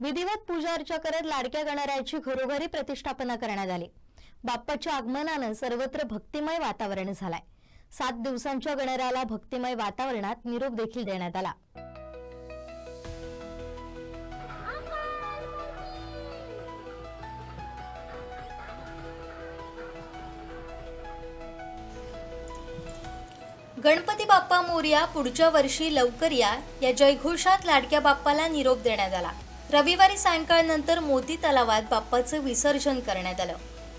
विधिवत पूजा अर्चा करत लाडक्या गणरायाची घरोघरी प्रतिष्ठापना करण्यात आली. बाप्पाच्या आगमनानं सर्वत्र भक्तिमय वातावरण झालंय. सात दिवसांच्या गणरायाला भक्तिमय वातावरणात निरोप देखील देण्यात आला. गणपती बाप्पा मोर्या पुढच्या वर्षी लवकर या या जयघोषात लाडक्या बाप्पाला निरोप देण्यात आला. रविवारी सायंकाळनंतर मोती तलावात बाप्पाचं विसर्जन करण्यात आलं.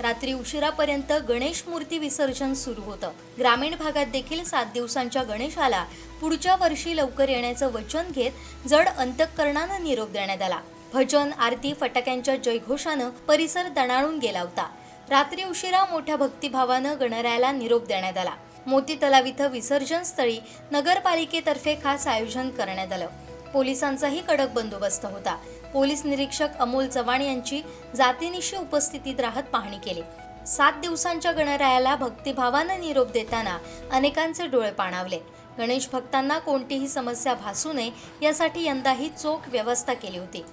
रात्री उशिरापर्यंत गणेश मूर्ती विसर्जन सुरू होतं. ग्रामीण भागात देखील सात दिवसांच्या गणेशाला पुढच्या वर्षी लवकर येण्याचं वचन घेत जड अंतःकरणानं निरोप देण्यात आला. भजन आरती फटाक्यांच्या जयघोषानं परिसर दणाणून गेला होता. रात्री उशिरा मोठ्या भक्तिभावानं गणरायाला निरोप देण्यात आला. मोती तलाव इथं विसर्जन स्थळी नगरपालिकेतर्फे खास आयोजन करण्यात आलं. पोलिसांचाही कडक बंदोबस्त होता. पोलीस निरीक्षक अमोल चव्हाण यांची जातीनिशी उपस्थितीत राहत पाहणी केली. सात दिवसांच्या गणरायाला भक्तिभावानं निरोप देताना अनेकांचे डोळे पाणावले. गणेश भक्तांना कोणतीही समस्या भासू नये यासाठी यंदाही चोख व्यवस्था केली होती.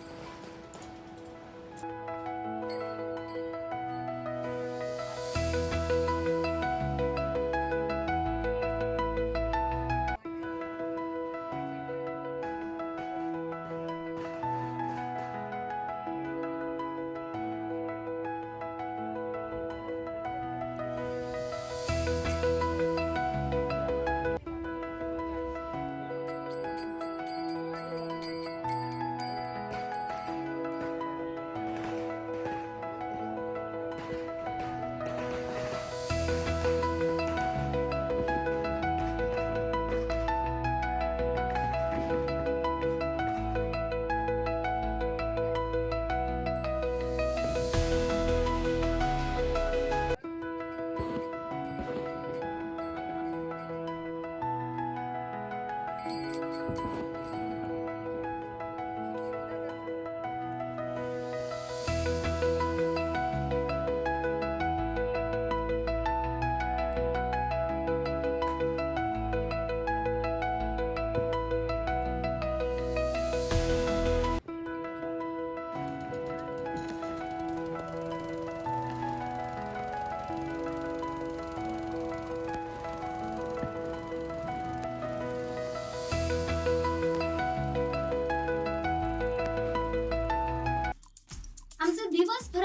you.